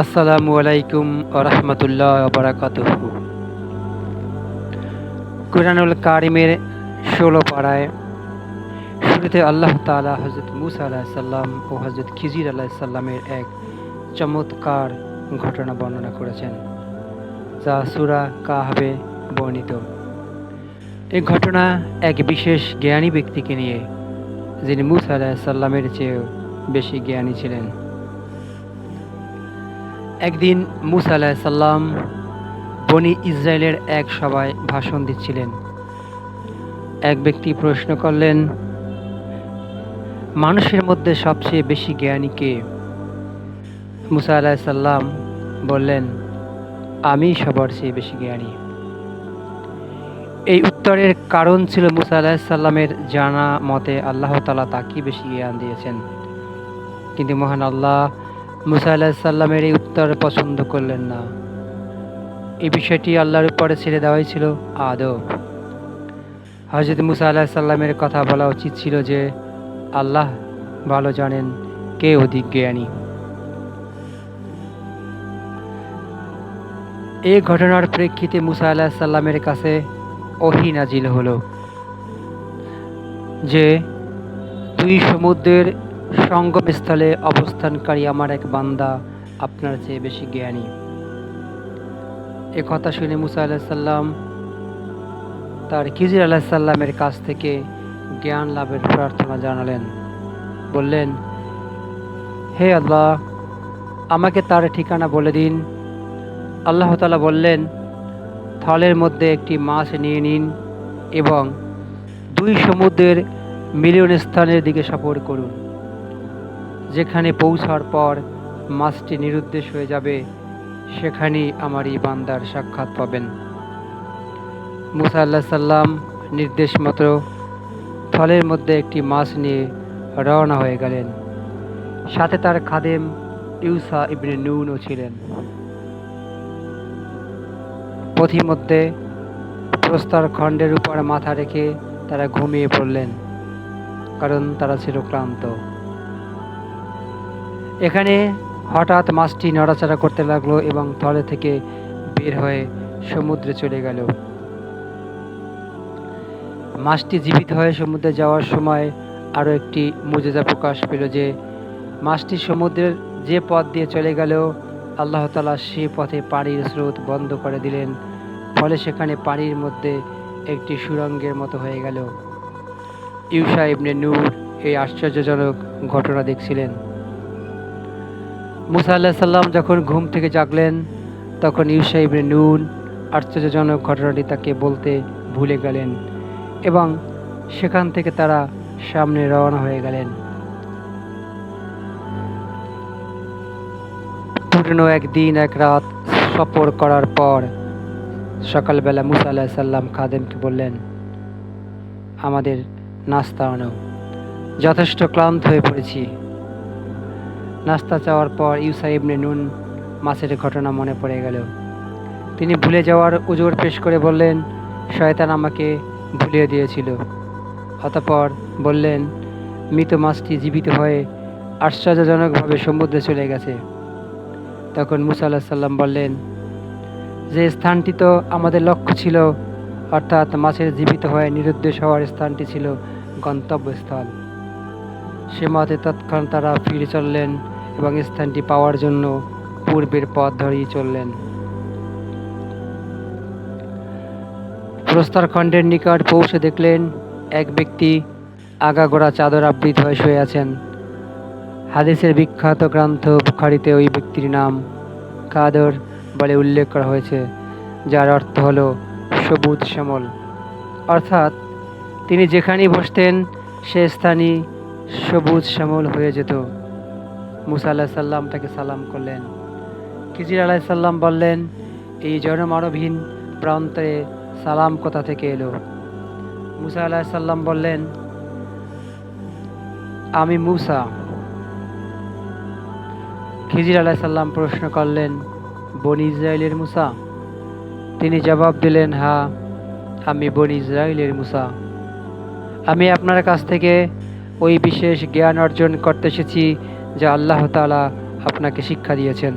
আসসালামু আলাইকুম রহমতুল্লাহ বারাকাত কুরআনুল কারিমের ষোলো পাড়ায় শুরুতে আল্লাহ তালা হজরত মুসা আলাহ সাল্লাম ও হজরত খিজির আলাহ সাল্লামের এক চমৎকার ঘটনা বর্ণনা করেছেন, যা সুরা কাহাবে বর্ণিত। এই ঘটনা এক বিশেষ জ্ঞানী ব্যক্তিকে নিয়ে, যিনি মুসা আলাহ সাল্লামের চেয়েও বেশি জ্ঞানী ছিলেন। একদিন মুসা আলাহ সাল্লাম বনি ইসরায়েলের এক সভায় ভাষণ দিচ্ছিলেন। এক ব্যক্তি প্রশ্ন করলেন, মানুষের মধ্যে সবচেয়ে বেশি জ্ঞানী কে? মুসা আলাহ সাল্লাম বললেন, আমি সবার চেয়ে বেশি জ্ঞানী। এই উত্তরের কারণ ছিল মুসা আলাহ সাল্লামের জানা মতে আল্লাহ তালা তাকে বেশি জ্ঞান দিয়েছেন। কিন্তু মহান আল্লাহ মুসা আলাহ সাল্লামের এই উত্তর পছন্দ করলেন না। এই বিষয়টি আল্লাহর উপরে ছেড়ে দেওয়াই ছিল আদব। হজরত মুসা আল্লাহ সাল্লামের কথা বলা উচিত ছিল যে, আল্লাহ ভালো জানেন কে অধিক জ্ঞানী। এই ঘটনার প্রেক্ষিতে মুসা আল্লাহ সাল্লামের কাছে ওহি নাজিল হলো যে, দুই সমুদ্রের সঙ্গমস্থলে অবস্থানকারী আমার এক বান্দা আপনার চেয়ে বেশি জ্ঞানী। এ কথা শুনে মুসা আলাহিসাল্লাম তার খিজির আলাহিসাল্লামের কাছ থেকে জ্ঞান লাভের প্রার্থনা জানালেন। বললেন, হে আল্লাহ, আমাকে তার ঠিকানা বলে দিন। আল্লাহ তালা বললেন, থলের মধ্যে একটি মাছ নিয়ে নিন এবং দুই সমুদ্রের মিলিয়ন স্থানের দিকে সফর করুন। যেখানে পৌঁছার পর মাছটি নিরুদ্দেশ হয়ে যাবে, সেখানেই আমার এই বান্দার সাক্ষাৎ পাবেন। মুসা আল্লাহ সাল্লাম নির্দেশ মতো থলের মধ্যে একটি মাছ নিয়ে রওনা হয়ে গেলেন। সাথে তার খাদেম ইউসা ইবনে নুনও ছিলেন। পথিমধ্যে প্রস্তর খণ্ডের উপর মাথা রেখে তারা ঘুমিয়ে পড়লেন, কারণ তারা ছিল ক্লান্ত। এখানে হঠাৎ মাছটি নড়াচড়া করতে লাগল এবং তলে থেকে বের হয়ে সমুদ্রে চলে গেল। মাছটি জীবিত হয়ে সমুদ্রে যাওয়ার সময় আরও একটি মুজেজা প্রকাশ পেল যে মাছটি সমুদ্রের যে পথ দিয়ে চলে গেল, আল্লাহ তালা সে পথে পানির স্রোত বন্ধ করে দিলেন, ফলে সেখানে পানির মধ্যে একটি সুরঙ্গের মতো হয়ে গেল। ইউসা ইবনে নূর এই আশ্চর্যজনক ঘটনা দেখছিলেন। মুসা আল্লাহ সাল্লাম যখন ঘুম থেকে জাগলেন, তখন ইউসা ইবনে নুন আশ্চর্যজনক ঘটনাটি তাকে বলতে ভুলে গেলেন এবং সেখান থেকে তারা সামনে রওনা হয়ে গেলেন। পুরনো একদিন এক রাত সফর করার পর সকালবেলা মুসা আল্লাহ সাল্লাম খাদেমকে বললেন, আমাদের নাস্তা আনো, যথেষ্ট ক্লান্ত হয়ে পড়েছি। নাস্তা চাওয়ার পর ইউসা ইবনে নুন মাছের ঘটনা মনে পড়ে গেল। তিনি ভুলে যাওয়ার উজোর পেশ করে বললেন, শয়তান আমাকে ভুলিয়ে দিয়েছিল। অতপর বললেন, মৃত মাছটি জীবিত হয়ে আশ্চর্যজনকভাবে সমুদ্রে চলে গেছে। তখন মুসা আল্লাহ সাল্লাম বললেন, যে স্থানটি তো আমাদের লক্ষ্য ছিল, অর্থাৎ মাছের জীবিত হয়ে নিরুদ্দেশ হওয়ার স্থানটি ছিল গন্তব্যস্থল। সে মতে তৎক্ষণ তারা ফিরে চললেন এবং স্থানটি পাওয়ার জন্য পূর্বের পথ ধরেই চললেন। প্রস্তরখণ্ডের নিকট পৌঁছে দেখলেন এক ব্যক্তি আগাগোড়া চাদর আবৃত হয়ে শুয়ে আছেন। হাদিসের বিখ্যাত গ্রন্থ বুখারিতে ওই ব্যক্তির নাম কাদর বলে উল্লেখ করা হয়েছে, যার অর্থ হল সবুজ শ্যামল। অর্থাৎ তিনি যেখানেই বসতেন, সে স্থানই সবুজ শ্যামল হয়ে যেত। মুসা আল্লাহ সাল্লাম তাকে সালাম করলেন। খিজির আলাহ সাল্লাম বললেন, এই জনমানবহীন প্রান্তে সালাম কোথা থেকে এলো? মুসা আলাহ সাল্লাম বললেন, আমি মুসা। খিজির আলাহ সাল্লাম প্রশ্ন করলেন, বনি ইসরায়েলের মুসা? তিনি জবাব দিলেন, হা, আমি বনি ইসরায়েলের মুসা। আমি আপনার কাছ থেকে ওই বিশেষ জ্ঞান অর্জন করতে এসেছি যা আল্লাহ তালা আপনাকে শিক্ষা দিয়েছেন।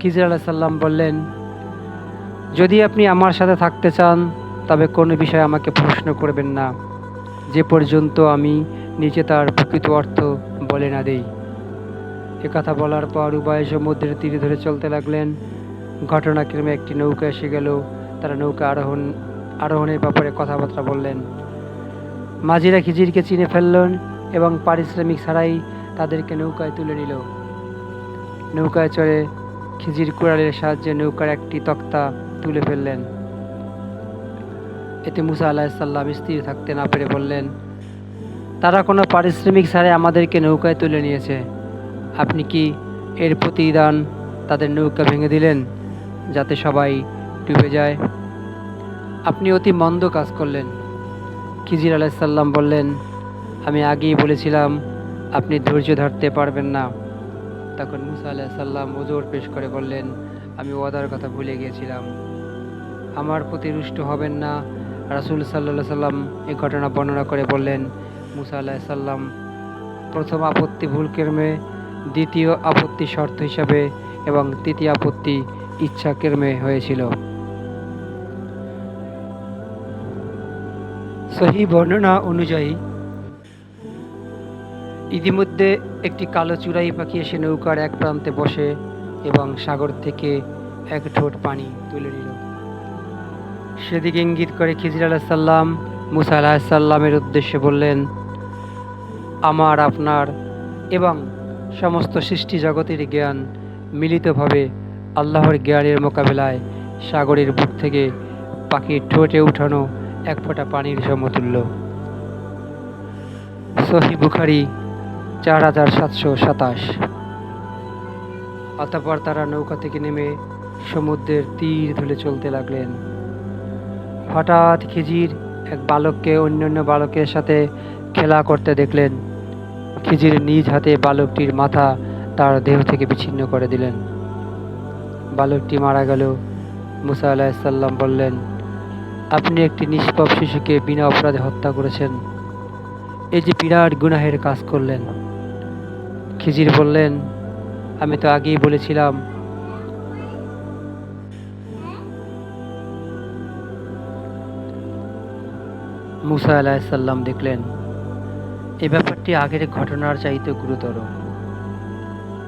খিজির আলাহ সাল্লাম বললেন, যদি আপনি আমার সাথে থাকতে চান, তবে কোনো বিষয়ে আমাকে প্রশ্ন করবেন না। যে পর্যন্ত আমি নিচে তার প্রকৃত অর্থ বলে না দেই। কথা বলার পর উভয় সমুদ্রের তীরে ধরে চলতে লাগলেন। ঘটনাক্রমে একটি নৌকা এসে গেল। তারা নৌকা আরোহণ, আরোহণের ব্যাপারে কথাবার্তা বললেন। মাঝিরা খিজিরকে চিনে ফেললেন। এবং পারিশ্রমিক ছাড়াই তাদেরকে নৌকায় তুলে নিল। নৌকায় চড়ে খিজির কুড়ালের সাহায্যে নৌকার একটি তক্তা তুলে ফেললেন। এতে মুসা আলাহিসাল্লাম স্থির থাকতে না পেরে বললেন, তারা কোনো পারিশ্রমিক ছাড়াই আমাদেরকে নৌকায় তুলে নিয়েছে। আপনি কি এর প্রতিদান তাদের নৌকা ভেঙে দিলেন যাতে সবাই ডুবে যায়? আপনি অতি মন্দ কাজ করলেন, খিজির আলাইসাল্লাম বললেন। আমি আগেই বলেছিলাম, আপনি ধৈর্য ধরতে পারবেন না। তখন মুসা আলাইসাল্লাম ওজোর পেশ করে বললেন, আমি ওয়াদার কথা ভুলে গিয়েছিলাম। আমার প্রতি রুষ্ট হবেন না। রাসুল সাল্লাহ সাল্লাম এই ঘটনা বর্ণনা করে বললেন, মুসা আলাহিসাল্লাম প্রথম আপত্তি ভুল কেরমে, দ্বিতীয় আপত্তি শর্ত হিসাবে এবং তৃতীয় আপত্তি ইচ্ছা কেরমে হয়েছিল। সহি বর্ণনা অনুযায়ী ইতিমধ্যে একটি কালো চূড়াই পাখি এসে নৌকার এক প্রান্তে বসে এবং সাগর থেকে এক ঠোঁট পানি তুলে নিল। সেদিকে ইঙ্গিত করে খিজির আলাহ সাল্লাম মুসা আলাহ সাল্লামের উদ্দেশ্যে বললেন, আমার, আপনার এবং সমস্ত সৃষ্টি জগতের জ্ঞান মিলিতভাবে আল্লাহর জ্ঞানের মোকাবেলায় সাগরের বুক থেকে পাখির ঠোঁটে উঠানো এক ফোঁটা পানির সমতুল্য। সহি বুখারি চার হাজার সাতশো সাতাশ। অতঃপর তারা নৌকা থেকে নেমে সমুদ্রের তীর ধরে চলতে লাগলেন। হঠাৎ খিজির এক বালককে অন্যান্য বালকের সাথে খেলা করতে দেখলেন। খিজির নিজ হাতে বালকটির মাথা তার দেহ থেকে বিচ্ছিন্ন করে দিলেন। বালকটি মারা গেল। মুসা আলাহিসাল্লাম বললেন, আপনি একটি নিষ্পাপ শিশুকে বিনা অপরাধে হত্যা করেছেন। এই যে বিরাট গুনাহের কাজ করলেন। খিজির বললেন, আমি তো আগেই বলেছিলাম। মুসা আলাহিসাল্লাম দেখলেন এই ব্যাপারটি আগের ঘটনার চাইতে গুরুতর।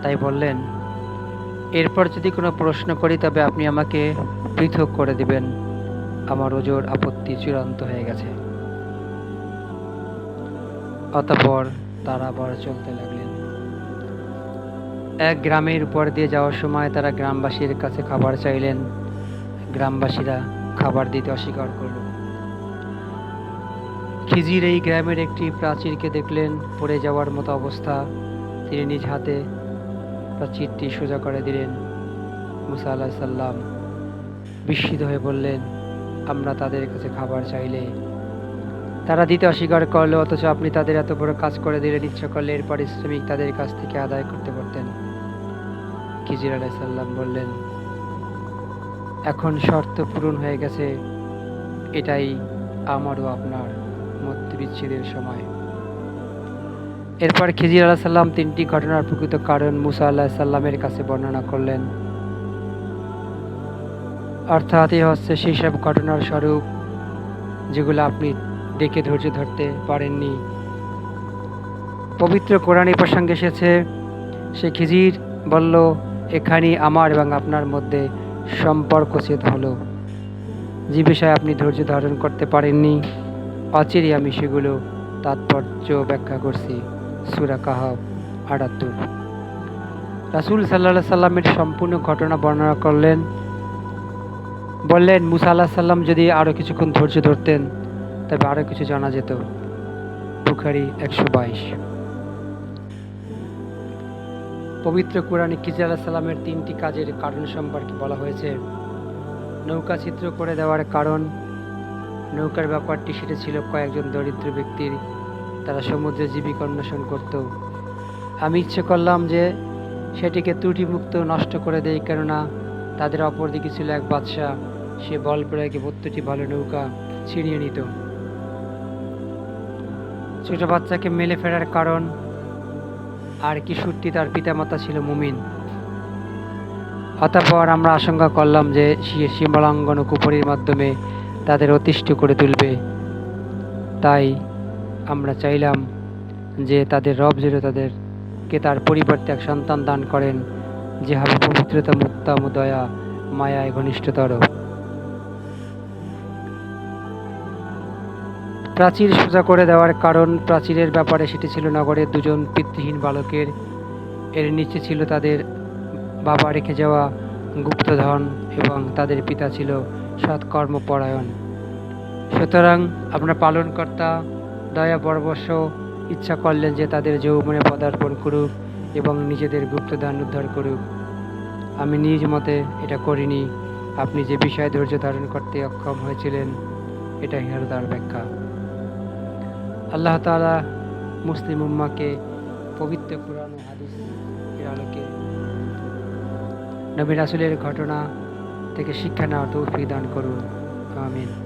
তাই বললেন, এরপর যদি কোনো প্রশ্ন করি, তবে আপনি আমাকে পৃথক করে দিবেন। আমার ওজোর আপত্তি চূড়ান্ত হয়ে গেছে। অতপর তারা আবার চলতে লাগলেন। এক গ্রামের উপর দিয়ে যাওয়ার সময় তারা গ্রামবাসীর কাছে খাবার চাইলেন। গ্রামবাসীরা খাবার দিতে অস্বীকার করল। খিজির এই গ্রামের একটি প্রাচীরকে দেখলেন, পড়ে যাওয়ার মতো অবস্থা। তিনি নিজ হাতে প্রাচীরটি সোজা করে দিলেন। মুসা আল্লাহ সাল্লাম বিস্মিত হয়ে বললেন, আমরা তাদের কাছে খাবার চাইলে। তারা দিতে অস্বীকার করল, অথচ আপনি তাদের এত বড় কাজ করে দিলেন। ইচ্ছা করলে এর পারিশ্রমিক তাদের কাছ থেকে আদায় করতে পারতেন। খিজির আলাহ সাল্লাম বললেন, এখন শর্ত পূরণ হয়ে গেছে। এটাই আমারও আপনার মধ্যে বিচ্ছেদের সময়। এরপর খিজির আলাহ সাল্লাম তিনটি ঘটনার প্রকৃত কারণ মুসা আল্লাহ সাল্লামের কাছে বর্ণনা করলেন। অর্থাৎ এ হচ্ছে সেই সব ঘটনার স্বরূপ যেগুলো আপনি দেখে ধৈর্য ধরতে পারেননি। পবিত্র কোরআনী প্রসঙ্গে এসেছে, সে খিজির বলল এখানে আমার এবং আপনার মধ্যে সম্পর্ক ছেদ হলো। যে বিষয়ে আপনি ধৈর্য ধারণ করতে পারেননি, অচিরে আমি সেগুলো তাৎপর্য ব্যাখ্যা করছি। সুরা কাহাব আটাত্তর। রাসুল সাল্লাহ সাল্লামের সম্পূর্ণ ঘটনা বর্ণনা করলেন, বললেন, মুসা আল্লাহ সাল্লাম যদি আরও কিছুক্ষণ ধৈর্য ধরতেন, তবে আরও কিছু জানা যেত। বুখারি একশো বাইশ। পবিত্র কোরআনে আল্লাহ সাল্লামের তিনটি কাজের কারণ সম্পর্কে বলা হয়েছে? নৌকা চিত্র করে দেওয়ার কারণ, নৌকার ব্যাপারটি সেটা ছিল কয়েকজন দরিদ্র ব্যক্তির, তারা সমুদ্রে জীবিকা অন্বেষণ করত। আমি ইচ্ছে করলাম যে সেটিকে ত্রুটিমুক্ত নষ্ট করে দেই, কেননা তাদের অপরদিকে ছিল এক বাদশাহ। সে বল প্রয়োগে বত্তরটি ভালো নৌকা ছিনিয়ে নিত। ছোট বাচ্চাকে মেলে ফেরার কারণ আর কিশোরটি তার পিতামাতা ছিল মুমিন। অতঃপর আমরা আশঙ্কা করলাম যে ও কুপুরির মাধ্যমে তাদের অতিষ্ঠ করে তুলবে। তাই আমরা চাইলাম যে তাদের রব যেন তাদেরকে তার পরিবর্তে এক সন্তান দান করেন, যে হবে পবিত্রতা মুত্তাম দয়া মায়ায় ঘনিষ্ঠতর। প্রাচীর সোজা করে দেওয়ার কারণ প্রাচীরের ব্যাপারে সেটি ছিল নগরের দুজন পিতৃহীন বালকের। এর নিচে ছিল তাদের বাবা রেখে যাওয়া গুপ্তধন এবং তাদের পিতা ছিল সৎকর্মপরায়ণ। সুতরাং আপনার পালনকর্তা, দয়া পরবশ, ইচ্ছা করলেন যে তাদের যৌবনে পদার্পণ করুক এবং নিজেদের গুপ্তদান উদ্ধার করুক। আমি নিজ মতে এটা করিনি। আপনি যে বিষয়ে ধৈর্য ধারণ করতে অক্ষম হয়েছিলেন এটা হীরতার ব্যাখ্যা। আল্লাহ তালা মুসলিম উম্মাকে পবিত্র কোরআন হাদিসের আলোকে নবী আসলের ঘটনা থেকে শিক্ষা নেওয়া তৌফিক দান করুন। আমিন।